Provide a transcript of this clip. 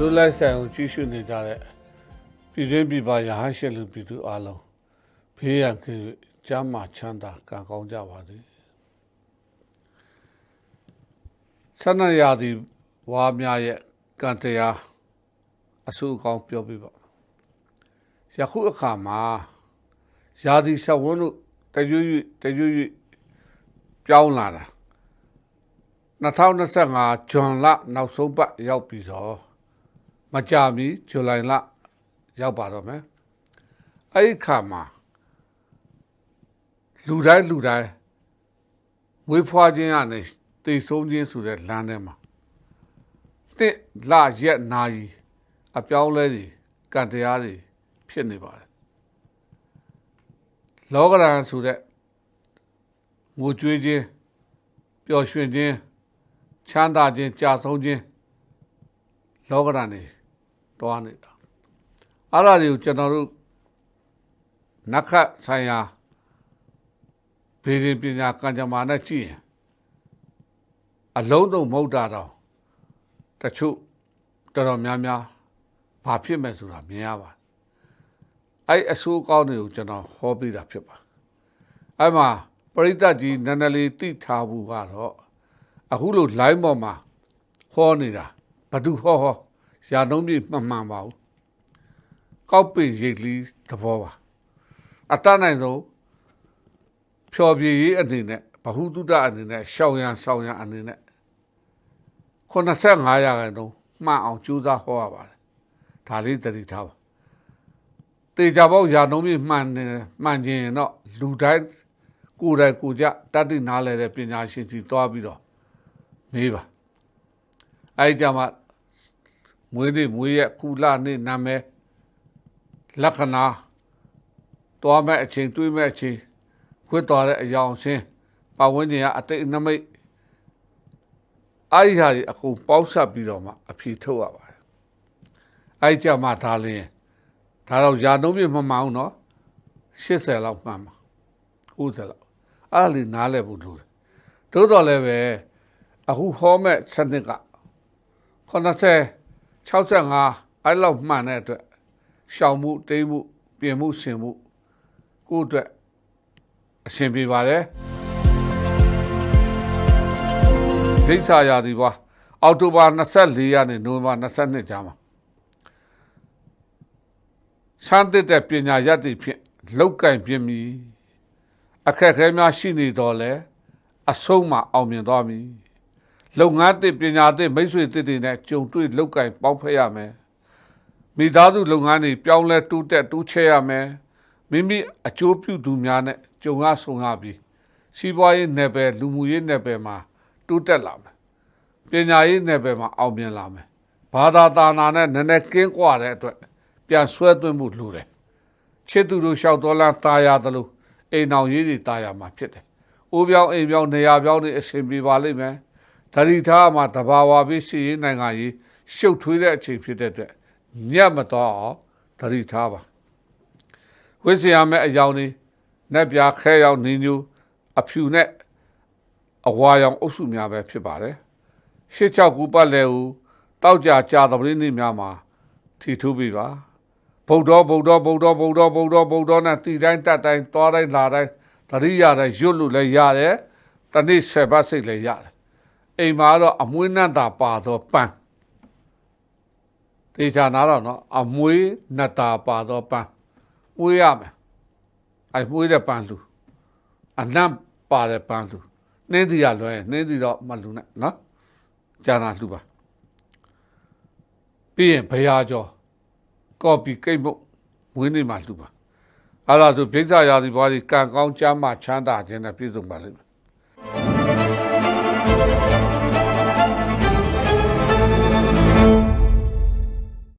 လွတ်လပ်ဆိုင်အောင်ကြီးစုနေကြတဲ့ပြည်တွင်းပြည်ပရဟန်းရှင်လူပြည်သူအလုံးဖေးရန်ကင်းကျမ်းမာချမ်းသာကံကောင်းကြပါစေဆန္ဒရာဒီဝါများရဲ့ကံတရားအဆူအကောင်းပြောပြပါယခုအခါမှာရာဒီဆက်ဝန်းတို့တရွရွတရွရွပြောင်းလာတာ2025ဇွန်လနောက်ဆုံးပတ်ရောက်ပြီတော့ မကြမီဇူလိုင်လရောက်ပါတော့မယ်အဲ့ဒီခါမှာလူတိုင်းလူတိုင်းဝေးဖွားခြင်းကနေတည်ဆုံးခြင်းဆိုတဲ့လမ်းထဲမှာတစ်လရက်နာရီအပြောင်းလဲတွေကံတရားတွေဖြစ်နေပါတယ်လောကရန်ဆိုတဲ့ငိုကြွေးခြင်းပျော်ရွှင်ခြင်းချမ်းသာခြင်းကြာဆုံးခြင်း လောကရန်တွေတွားနေတာအဲ့ဒါတွေကိုကျွန်တော်တို့နက္ခတ်ဆိုင်ရာဘေးရင်ပညာကံကြမ္မာနဲ့ကြည့်ရင်အလုံးစုံမဟုတ်တာတော့တချို့တော်တော်များများဘာဖြစ်မဲ့ဆိုတာမြင်ရပါတယ်အဲ့အဆိုးကောင်းတွေကိုကျွန်တော်ဟောပြတာဖြစ်ပါအဲ့မှာပရိသတ်ကြီးနန္ဒလီတိထားဘူးကတော့အခုလို့ line ပေါ်မှာဟောနေတာ ဘသူဟောဟောရာသုံးပြမှန်မှန်ပါဘူးကောက်ပင်ရိတ်လီသဘောပါအတတ်နိုင်ဆုံးဖြော်ပြရေးအနေနဲ့ဘဟုတုတအနေနဲ့ရှောင်ရန်ဆောင်ရန်အနေနဲ့85ရာခိုင်နှုန်းမှန်အောင်ကြိုးစားဟောရပါတယ်ဒါလေးတတိထားပါတေချာပေါက်ရာနှုံးပြမှန်တယ်မှန်ခြင်းတော့လူတိုင်းကိုယ်တိုင်ကိုယ်ကြတတ်သိနားလဲတဲ့ပညာရှင်ကြီးတွားပြီးတော့မေးပါ အဲဒီကြမှာမွေးနေ့မွေးရက်ကုလနေ့နာမည်လက္ခဏာတွားမဲ့အချိန်တွေးမဲ့အချိန်ခွတ်တော်တဲ့အယောင်ဆင်းပတ်ဝန်းကျင်ကအတိတ်နမိတ်အဲ့ဒီဟာကြီးအခုပေါက်ဆက်ပြီးတော့မှအဖြေထုတ်ရပါတယ်အဲ့ကြမှာဒါလင်းဒါတော့ယာနှုံးပြမမှန်အောင်နော်80လောက်မှန်ပါ90လောက်အဲ့ဒါလေးနားလဲဖို့လိုတယ်သို့တော်လည်းပဲအခုဟောမဲ့စနစ်က 90 65အဲ့လောက်မှန်တဲ့အတွက်ရှောင်မှုတိမ်မှုပြင်မှုဆင်မှုကိုယ့်အတွက်အဆင်ပြေပါတယ်ဒိဋ္ဌာယာဒီပါအောက်တိုဘာ24ရက်နေ့နိုဝင်ဘာ22ကြာမှာစမ်းသစ်တဲ့ပညာရည်တည်ဖြင့်လောက်ကင်ပြင်းမီအခက်အခဲများရှိနေတော့လဲအဆုံးမှာအောင်မြင်သွားမည် လုပ်ငန်းသစ်ပညာသစ်မိတ်ဆွေသစ်တွေနဲ့ကြုံတွေ့လောက်ကင်ပေါင်းဖက်ရမယ်မိသားစုလုပ်ငန်းတွေပြောင်းလဲတိုးတက်တိုးချဲ့ရမယ်မိမိအကျိုးပြုသူများနဲ့ကြုံရဆုံရပြီးစီးပွားရေးနယ်ပယ်လူမှုရေးနယ်ပယ်မှာတိုးတက်လာမယ်ပညာရေးနယ်ပယ်မှာအောင်မြင်လာမယ်ဘာသာတာနာနဲ့နည်းနည်းကင်းကွာတဲ့အတွက်ပြန်ဆွဲသွင်းမှုလိုတယ်ချစ်သူတို့လျှောက်တော်လန်းตายရသလိုအိမ်အောင်ရေးတွေตายရမှာဖြစ်တယ်အိုးပြောင်းအိမ်ပြောင်းနေရာပြောင်းတွေအဆင်ပြေပါလိမ့်မယ် ဓာတိထားမှာတဘာဝပြီးစီရေးနိုင်ငံရေးရှုပ်ထွေးတဲ့အချိန်ဖြစ်တဲ့အတွက်ညက်မတော့အောင်ဓာတိထားပါဝိဇ္ဇာမဲ့အယောင်တွေနက်ပြားခဲရောင်နင်းညူအဖြူနဲ့အဝါရောင်အုပ်စုများပဲဖြစ်ပါတယ်ရှစ်ချောက်ကူပတ်လဲဦးတောက်ကြကြာသပရင်းနေ့များမှာထီထူးပြီပါဗုဒ္ဓဗုဒ္ဓဗုဒ္ဓဗုဒ္ဓဗုဒ္ဓဗုဒ္ဓနဲ့တီတိုင်းတက်တိုင်းသွားတိုင်းလာတိုင်းတတိရတိုင်းရွတ်လို့လည်းရတယ်တနေ့ဆယ်ပတ်စိတ်လည်းရတယ် အိမ်မှာတော့အမွှေးနတ်တာပါတော့ပန်းတေချာနာတော့နော်အမွှေးနတ်တာပါတော့ပန်းမွေးရမယ်အဲမွေးတဲ့ပန်းလူအနံ့ပါတဲ့ပန်းလူနှင်းတီရလွဲနှင်းတီတော့မလူနဲ့နော်ကြာနာလူပါပြီးရင်ဘုရားကျော်ကော်ပီကိတ်မုတ်မွေးနေမှလူပါအဲ့ဒါဆိုပြိဿရာသီဘွားကြီးကံကောင်းချမ်းမှချမ်းသာခြင်းနဲ့ပြည့်စုံပါလိမ့်မယ်